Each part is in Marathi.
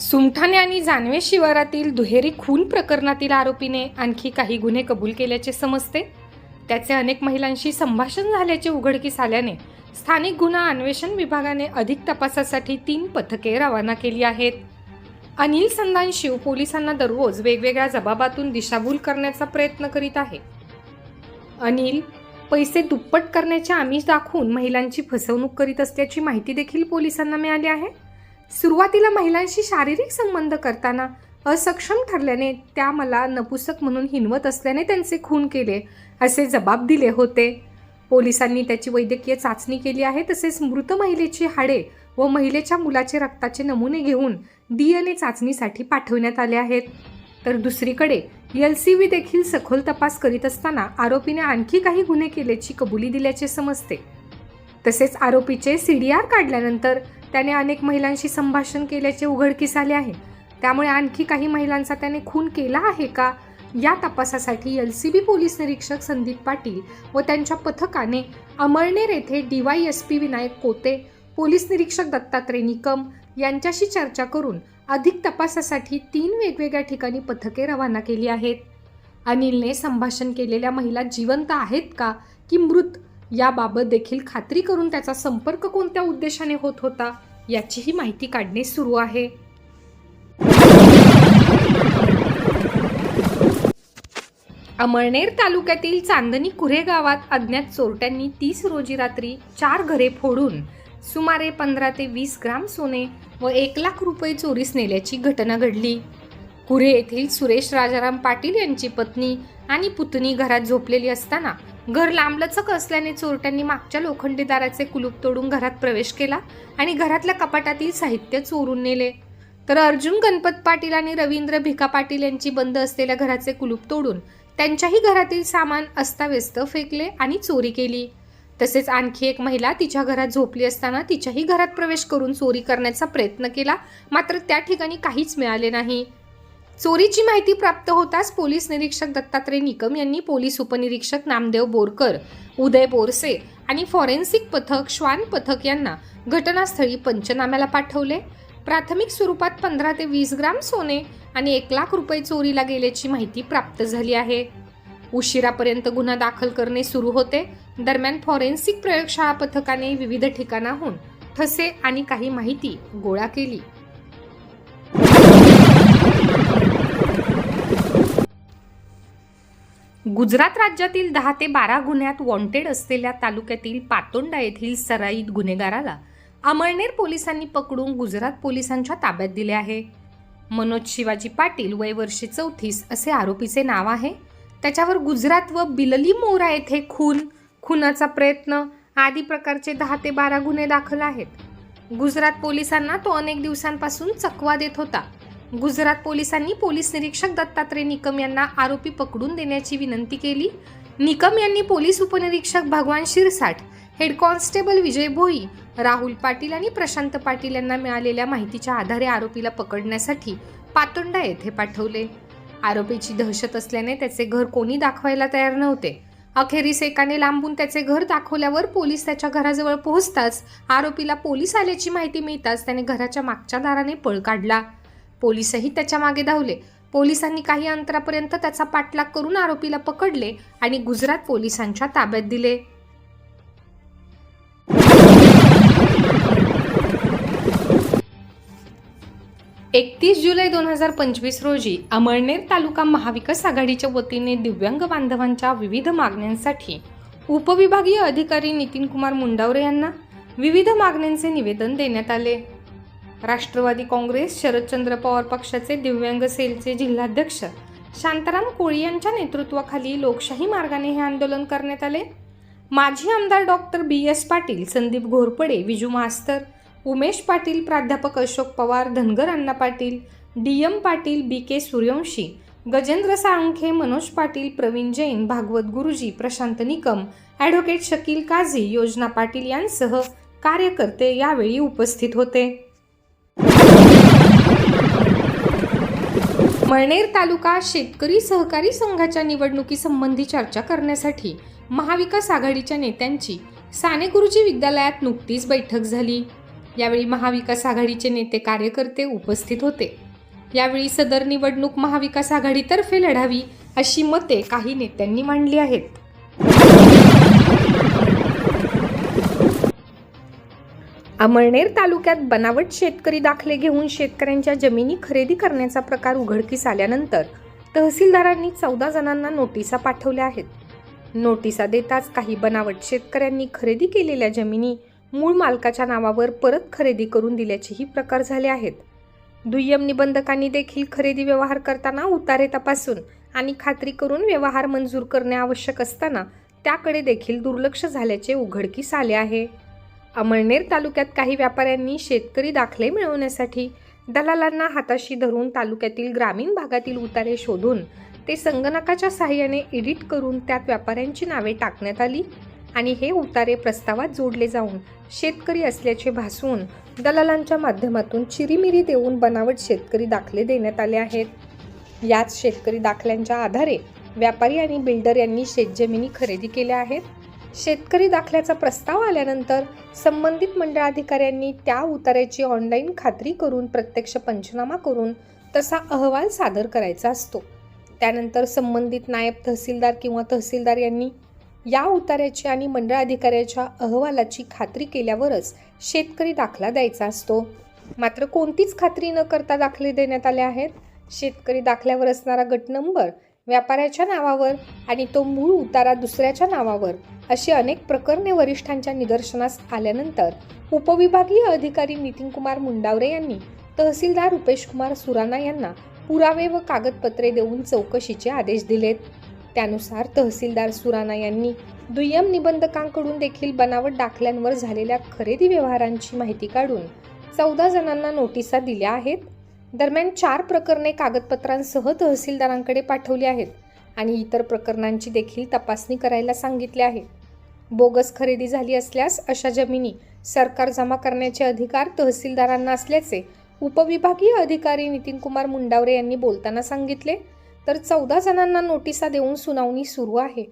सुमठाणे आणि जानवे शिवारातील दुहेरी खून प्रकरणातील आरोपीने आणखी काही गुन्हे कबूल केल्याचे समजते. त्याचे अनेक महिलांशी संभाषण झाल्याचे उघडकीस आल्याने स्थानिक गुन्हा अन्वेषण विभागाने अधिक तपासासाठी तीन पथके रवाना केली आहेत. अनिल संधान शिव पोलिसांना दररोज वेगवेगळ्या जबाबातून दिशाभूल करण्याचा प्रयत्न करीत आहे. अनिल पैसे दुप्पट करण्याचे आमिष दाखवून महिलांची फसवणूक करीत असल्याची माहिती देखील पोलिसांना मिळाली आहे. सुरुवातीला महिलांशी शारीरिक संबंध करताना असक्षम ठरल्याने त्या मला नपुसक म्हणून हिनवत असल्याने त्यांचे खून केले असे जबाब दिले होते. पोलिसांनी त्याची वैद्यकीय चाचणी केली आहे तसेच मृत महिलेची हाडे व महिलेच्या मुलाचे रक्ताचे नमुने घेऊन डी एन ए चाचणीसाठी पाठवण्यात आले आहेत. तर दुसरीकडे एल सी व्ही देखील सखोल तपास करीत असताना आरोपीने आणखी काही गुन्हे केल्याची कबुली दिल्याचे समजते. तसेच आरोपीचे सी डी आर काढल्यानंतर त्याने अनेक महिलांशी संभाषण केल्याचे उघडकीस आले आहे. त्यामुळे आणखी काही महिलांचा त्याने खून केला आहे का? या तपासासाठी एल सी बी पोलीस निरीक्षक संदीप पाटील व त्यांच्या पथकाने अमळनेर येथे D Y S P Vinayak Kote police निरीक्षक दत्तात्रय निकम यांच्याशी चर्चा करून अधिक तपासासाठी तीन वेगवेगळ्या ठिकाणी पथके रवाना केली आहेत. अनिलने संभाषण केलेल्या महिला जिवंत आहेत का? की मृत? याबाबत देखील खात्री करून त्याचा संपर्क कोणत्या उद्देशाने होत होता याचीही माहिती काढणे सुरू आहे. अमळनेर तालुक्यातील चांदणी कुरे गावात अज्ञात चोरट्यांनी तीस रोजी रात्री चार घरे फोडून सुमारे पंधरा ते वीस ग्राम सोने व एक लाख रुपये चोरीस नेल्याची घटना घडली. कुरे येथील सुरेश राजाराम पाटील यांची पत्नी आणि पुतणी घरात झोपलेली असताना घर लांबलचक असल्याने चोरट्यांनी मागच्या लोखंडी दाराचे कुलूप तोडून घरात प्रवेश केला आणि घरातल्या कपाटातील साहित्य चोरून नेले. तर अर्जुन गणपत पाटील आणि रवींद्र भिका पाटील यांची बंद असलेल्या घराचे कुलूप तोडून त्यांच्याही घरातील सामान अस्ताव्यस्त फेकले आणि चोरी केली. तसेच आणखी एक महिला तिच्या घरात झोपली असताना तिच्याही घरात प्रवेश करून चोरी करण्याचा प्रयत्न केला मात्र त्या ठिकाणी काहीच मिळाले नाही. चोरीची माहिती प्राप्त होताच पोलीस निरीक्षक दत्तात्रय निकम यांनी पोलीस उपनिरीक्षक नामदेव बोरकर उदय बोरसे आणि फॉरेन्सिक पथक श्वान पथक यांना घटनास्थळी पंचनाम्याला पाठवले. प्राथमिक स्वरूपात पंधरा ते वीस ग्राम सोने आणि एक लाख रुपये चोरीला गेल्याची माहिती प्राप्त झाली आहे. उशिरापर्यंत गुन्हा दाखल करणे सुरू होते. दरम्यान फॉरेन्सिक प्रयोगशाळा पथकाने विविध ठिकाणाहून ठसे आणि काही माहिती गोळा केली. गुजरात राज्यातील दहा ते बारा गुन्ह्यात वॉन्टेड असलेल्या तालुक्यातील पातोंडा येथील सराईत गुन्हेगाराला अमळनेर पोलिसांनी पकडून गुजरात पोलिसांच्या ताब्यात दिले आहे. मनोज शिवाजी पाटील वय वर्षे चौतीस असे आरोपीचे नाव आहे. त्याच्यावर गुजरात व बिलली मोरा येथे खून खुनाचा प्रयत्न आदी प्रकारचे दहा ते बारा गुन्हे दाखल आहेत. गुजरात पोलिसांना तो अनेक दिवसांपासून चकवा देत होता. गुजरात पोलिसांनी पोलीस निरीक्षक दत्तात्रय निकम यांना आरोपी पकडून देण्याची विनंती केली. निकम यांनी पोलीस उपनिरीक्षक भगवान शिरसाट हेड कॉन्स्टेबल विजय भोई राहुल पाटील आणि प्रशांत पाटील यांना मिळालेल्या माहितीच्या आधारे आरोपीला पकडण्यासाठी पातोंडा येथे पाठवले. आरोपीची दहशत असल्याने त्याचे घर कोणी दाखवायला तयार नव्हते. अखेरीस एकाने लांबून त्याचे घर दाखवल्यावर पोलीस त्याच्या घराजवळ पोहोचताच आरोपीला पोलीस आल्याची माहिती मिळताच त्याने घराच्या मागच्या दाराने पळ काढला. पोलीसही त्याच्यामागे धावले. पोलिसांनी काही अंतरापर्यंत त्याचा पाठलाग करून आरोपीला पकडले आणि गुजरात पोलिसांच्या ताब्यात दिले. एकतीस जुलै दोन हजार पंचवीस रोजी अमळनेर तालुका महाविकास आघाडीच्या वतीने दिव्यांग बांधवांच्या विविध मागण्यांसाठी उपविभागीय अधिकारी नितीन कुमार मुंडावरे यांना विविध मागण्यांचे निवेदन देण्यात आले. राष्ट्रवादी काँग्रेस शरदचंद्र पवार पक्षाचे दिव्यांग सेलचे जिल्हाध्यक्ष. शांताराम कोळी यांच्या नेतृत्वाखाली लोकशाही मार्गाने हे आंदोलन करण्यात आले? माजी आमदार doctor B. S. Patil Sandeep Ghorpade Viju मास्तर उमेश पाटील प्राध्यापक Ashok Pawar Dhangar Anna Patil D. M. Patil B. K. Suryavanshi Gajendra Salunkhe Manoj Patil Praveen Jain Bhagwat Guruji Prashant Nikam advocate Shakeel Kazi Yojana Patil यांसह कार्यकर्ते यावेळी उपस्थित होते. मळनेर तालुका शेतकरी सहकारी संघाच्या निवडणुकीसंबंधी चर्चा करण्यासाठी महाविकास आघाडीच्या नेत्यांची साने गुरुजी विद्यालयात नुकतीच बैठक झाली. यावेळी महाविकास आघाडीचे नेते कार्यकर्ते उपस्थित होते. यावेळी सदर निवडणूक महाविकास आघाडीतर्फे लढावी अशी मते काही नेत्यांनी मांडली आहेत. अमळनेर तालुक्यात बनावट शेतकरी दाखले घेऊन शेतकऱ्यांच्या जमिनी खरेदी करण्याचा प्रकार उघडकीस आल्यानंतर तहसीलदारांनी चौदा जणांना नोटिसा पाठवल्या आहेत. नोटिसा देताच काही बनावट शेतकऱ्यांनी खरेदी केलेल्या जमिनी मूळ मालकाच्या नावावर परत खरेदी करून दिल्याचेही प्रकार झाले आहेत. दुय्यम निबंधकांनी देखील खरेदी व्यवहार करताना उतारे तपासून आणि खात्री करून व्यवहार मंजूर करणे आवश्यक असताना त्याकडे देखील दुर्लक्ष झाल्याचे उघडकीस आले आहे. अमळनेर तालुक्यात काही व्यापाऱ्यांनी शेतकरी दाखले मिळवण्यासाठी दलालांना हाताशी धरून तालुक्यातील ग्रामीण भागातील उतारे शोधून ते संगणकाच्या सहाय्याने एडिट करून त्यात व्यापाऱ्यांची नावे टाकण्यात आली आणि हे उतारे प्रस्तावात जोडले जाऊन शेतकरी असल्याचे भासवून दलालांच्या माध्यमातून चिरीमिरी देऊन बनावट शेतकरी दाखले देण्यात आले आहेत. याच शेतकरी दाखल्यांच्या आधारे व्यापारी आणि बिल्डर यांनी शेतजमिनी खरेदी केल्या आहेत. शेतकरी दाखल्याचा प्रस्ताव आल्यानंतर संबंधित मंडळाधिकाऱ्यांनी त्या उतार्याची ऑनलाईन खात्री करून प्रत्यक्ष पंचनामा करून तसा अहवाल सादर करायचा असतो. त्यानंतर संबंधित नायब तहसीलदार किंवा तहसीलदार यांनी या उतार्याची आणि मंडळ अधिकाऱ्याच्या अहवालाची खात्री केल्यावरच शेतकरी दाखला द्यायचा असतो. मात्र कोणतीच खात्री न करता दाखले देण्यात आले आहेत. शेतकरी दाखल्यावर असणारा गट नंबर व्यापाऱ्याच्या नावावर आणि तो मूळ उतारा दुसऱ्याच्या नावावर अशी अनेक प्रकरणे वरिष्ठांच्या निदर्शनास आल्यानंतर उपविभागीय अधिकारी नितीन कुमार मुंडावरे यांनी तहसीलदार रुपेश कुमार सुराणा यांना पुरावे व कागदपत्रे देऊन चौकशीचे आदेश दिलेत. त्यानुसार तहसीलदार सुराणा यांनी दुय्यम निबंधकांकडून देखील बनावट दाखल्यांवर झालेल्या खरेदी व्यवहारांची माहिती काढून चौदा जणांना नोटिसा दिल्या आहेत. दरम्यान चार प्रकरणे कागदपत्रांसह तहसीलदारांकडे पाठवली आहेत आणि इतर प्रकरणांची देखील तपासणी करायला सांगितले आहे. बोगस खरेदी झाली असल्यास अशा जमिनी सरकार जमा करण्याचे अधिकार तहसीलदारांना असल्याचे उपविभागीय अधिकारी नितीन कुमार मुंडावरे यांनी बोलताना सांगितले. तर चौदा जणांना नोटिसा देऊन सुनावणी सुरू आहे.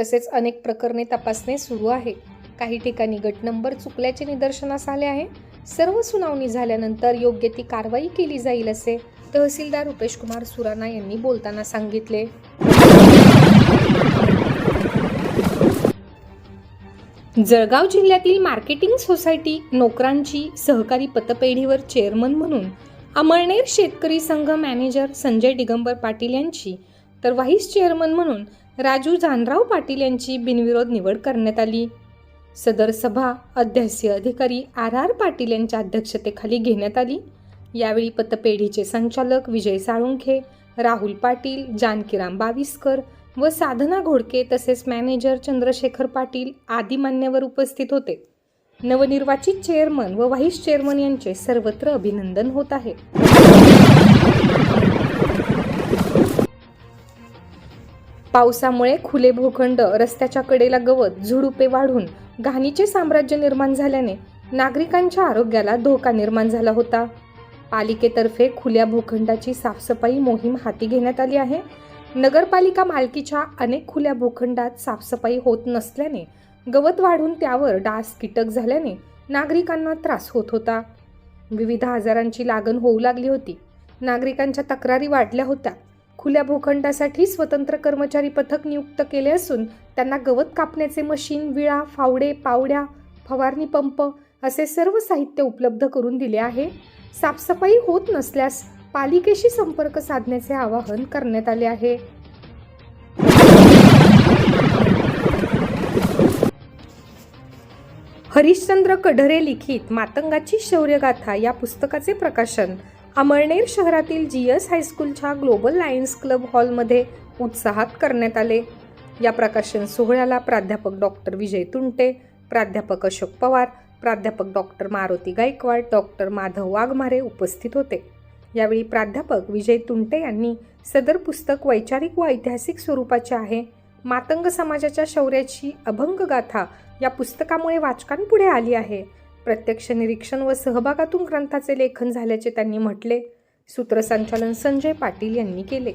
तसेच अनेक प्रकरणे तपासणे सुरू आहे. काही ठिकाणी गट नंबर चुकल्याचे निदर्शनास आले आहे. सर्व सुनावणी झाल्यानंतर योग्य ती कारवाई केली जाईल असे तहसीलदार रुपेश कुमार सुराणा यांनी बोलताना सांगितले. जळगाव जिल्ह्यातील मार्केटिंग सोसायटी नोकरांची सहकारी पतपेढीवर चेअरमन म्हणून अमळनेर शेतकरी संघ मॅनेजर संजय दिगंबर पाटील यांची तर व्हाईस चेअरमन म्हणून राजू जानराव पाटील यांची बिनविरोध निवड करण्यात आली. सदर सभा अध्यासीय अधिकारी आर आर पाटील यांच्या अध्यक्षतेखाली घेण्यात आली. यावेळी पतपेढीचे संचालक विजय साळुंखे राहुल पाटील जानकीराम बाविस्कर व साधना घोडके तसेच मॅनेजर चंद्रशेखर पाटील आदी मान्यवर उपस्थित होते. नवनिर्वाचित चेअरमन व व्हाईस चेअरमन यांचे सर्वत्र अभिनंदन होत आहे. पावसामुळे खुले भूखंड रस्त्याच्या कडेला गवत झुडुपे वाढून घाणीचे साम्राज्य निर्माण झाल्याने नागरिकांच्या आरोग्याला धोका निर्माण झाला होता. पालिकेतर्फे खुल्या भूखंडाची साफसफाई मोहीम हाती घेण्यात आली आहे. नगरपालिका मालकीच्या अनेक खुल्या भूखंडात साफसफाई होत नसल्याने गवत वाढून त्यावर डास कीटक झाल्याने नागरिकांना त्रास होत होता. विविध आजारांची लागण होऊ लागली होती. नागरिकांच्या तक्रारी वाढल्या होत्या. खुल्या भूखंडासाठी स्वतंत्र कर्मचारी पथक नियुक्त केले असून त्यांना गवत कापण्याचे मशीन विळा फावडे पावड्या फवारणी पंप असे सर्व साहित्य उपलब्ध करून दिले आहे. साफसफाई होत नसल्यास पालिकेशी संपर्क साधण्याचे आवाहन करण्यात आले आहे. हरिश्चंद्र कढरे लिखित मातंगाची शौर्यगाथा या पुस्तकाचे प्रकाशन अमळनेर शहरातील जी एस हायस्कूलच्या ग्लोबल लायन्स क्लब हॉलमध्ये उत्साहात करण्यात आले. या प्रकाशन सोहळ्याला प्राध्यापक डॉक्टर विजय तुंटे प्राध्यापक अशोक पवार प्राध्यापक डॉक्टर मारुती गायकवाड डॉक्टर माधव वाघमारे उपस्थित होते. यावेळी प्राध्यापक विजय तुंटे यांनी सदर पुस्तक वैचारिक व ऐतिहासिक स्वरूपाचे आहे. मातंग समाजाच्या शौर्याची अभंग गाथा या पुस्तकामुळे वाचकांपुढे आली आहे. प्रत्यक्ष निरीक्षण व सहभागातून ग्रंथाचे लेखन झाल्याचे त्यांनी म्हटले. सूत्रसंचालन संजय पाटील यांनी केले.